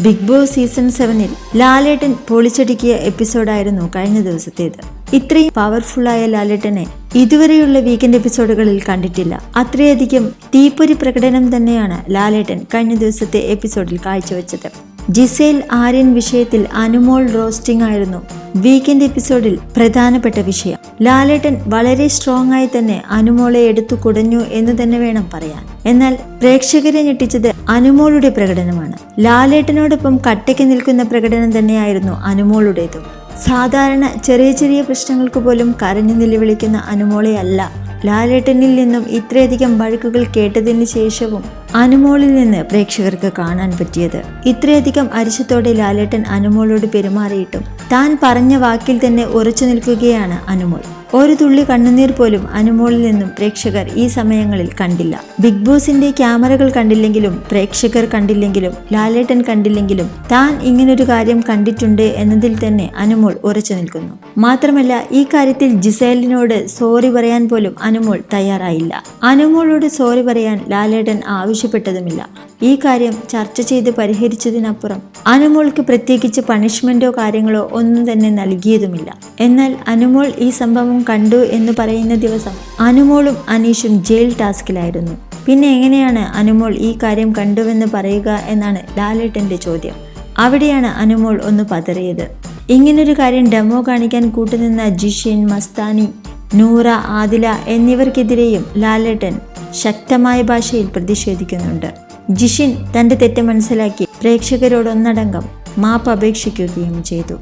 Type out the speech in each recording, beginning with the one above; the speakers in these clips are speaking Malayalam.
ബിഗ് ബോസ് സീസൺ സെവനിൽ ലാലേട്ടൻ പൊളിച്ചടുക്കിയ എപ്പിസോഡായിരുന്നു കഴിഞ്ഞ ദിവസത്തേത്. ഇത്രയും പവർഫുള്ളായ ലാലേട്ടനെ ഇതുവരെയുള്ള വീക്കെൻഡ് എപ്പിസോഡുകളിൽ കണ്ടിട്ടില്ല. അത്രയധികം തീപ്പൊരി പ്രകടനം തന്നെയാണ് ലാലേട്ടൻ കഴിഞ്ഞ ദിവസത്തെ എപ്പിസോഡിൽ കാഴ്ചവെച്ചത്. ജിസേൽ ആര്യൻ വിഷയത്തിൽ അനുമോൾ റോസ്റ്റിംഗ് ആയിരുന്നു. വീക്കെൻഡ് എപ്പിസോഡിൽ പ്രധാനപ്പെട്ട വിഷയം. ലാലേട്ടൻ വളരെ സ്ട്രോങ് ആയി തന്നെ അനുമോളെ എടുത്തു കുടഞ്ഞു എന്ന് തന്നെ വേണം പറയാൻ. എന്നാൽ പ്രേക്ഷകരെ ഞെട്ടിച്ചത് അനുമോളുടെ പ്രകടനമാണ്. ലാലേട്ടനോടൊപ്പം കട്ടയ്ക്ക് നിൽക്കുന്ന പ്രകടനം തന്നെയായിരുന്നു അനുമോളുടേതും. സാധാരണ ചെറിയ ചെറിയ പ്രശ്നങ്ങൾക്ക് പോലും കരഞ്ഞു നിലവിളിക്കുന്ന അനുമോളെ അല്ല ലാലേട്ടനിൽ നിന്നും ഇത്രയധികം വഴക്കുകൾ കേട്ടതിന് ശേഷവും അനുമോളിൽ നിന്ന് പ്രേക്ഷകർക്ക് കാണാൻ പറ്റിയത്. ഇത്രയധികം അരിശത്തോടെ ലാലേട്ടൻ അനുമോളോട് പെരുമാറിയിട്ടും താൻ പറഞ്ഞ വാക്കിൽ തന്നെ ഉറച്ചു നിൽക്കുകയാണ് അനുമോൾ. ഒരു തുള്ളി കണ്ണുനീർ പോലും അനുമോളിൽ നിന്നും പ്രേക്ഷകർ ഈ സമയങ്ങളിൽ കണ്ടില്ല. ബിഗ് ബോസിന്റെ ക്യാമറകൾ കണ്ടില്ലെങ്കിലും പ്രേക്ഷകർ കണ്ടില്ലെങ്കിലും ലാലേട്ടൻ കണ്ടില്ലെങ്കിലും താൻ ഇങ്ങനൊരു കാര്യം കണ്ടിട്ടുണ്ട് എന്നതിൽ തന്നെ അനുമോൾ ഉറച്ചു നിൽക്കുന്നു. മാത്രമല്ല ഈ കാര്യത്തിൽ ജിസേലിനോട് സോറി പറയാൻ പോലും അനുമോൾ തയ്യാറായില്ല. അനുമോളോട് സോറി പറയാൻ ലാലേട്ടൻ ആവശ്യപ്പെട്ടതുമില്ല. ഈ കാര്യം ചർച്ച ചെയ്ത് പരിഹരിച്ചതിനപ്പുറം അനുമോൾക്ക് പ്രത്യേകിച്ച് പണിഷ്മെന്റോ കാര്യങ്ങളോ ഒന്നും തന്നെ നൽകിയതുമില്ല. എന്നാൽ അനുമോൾ ഈ സംഭവം കണ്ടു എന്ന് പറയുന്ന ദിവസം അനുമോളും അനീഷും ജയിൽ ടാസ്കിലായിരുന്നു. പിന്നെ എങ്ങനെയാണ് അനുമോൾ ഈ കാര്യം കണ്ടുവെന്ന് പറയുക എന്നാണ് ലാലേട്ടന്റെ ചോദ്യം. അവിടെയാണ് അനുമോൾ ഒന്ന് പതറിയത്. ഇങ്ങനൊരു കാര്യം ഡെമോ കാണിക്കാൻ കൂട്ടുനിന്ന ജിഷിൻ മസ്താനി നൂറ ആദില എന്നിവർക്കെതിരെയും ലാലേട്ടൻ ശക്തമായ ഭാഷയിൽ പ്രതിഷേധിക്കുന്നുണ്ട്. ജിഷിൻ തന്റെ തെറ്റ് മനസ്സിലാക്കി പ്രേക്ഷകരോടൊന്നടങ്കം മാപ്പ് അപേക്ഷിക്കുകയും ചെയ്തു.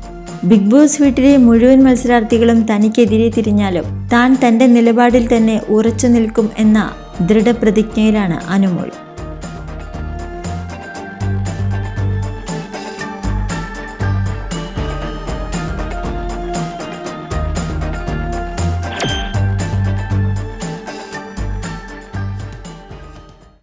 ബിഗ് ബോസ് വീട്ടിലെ മുഴുവൻ മത്സരാർത്ഥികളും തനിക്കെതിരെ തിരിഞ്ഞാലും താൻ തന്റെ നിലപാടിൽ തന്നെ ഉറച്ചു നിൽക്കും എന്ന ദൃഢപ്രതിജ്ഞയിലാണ് അനുമോൾ.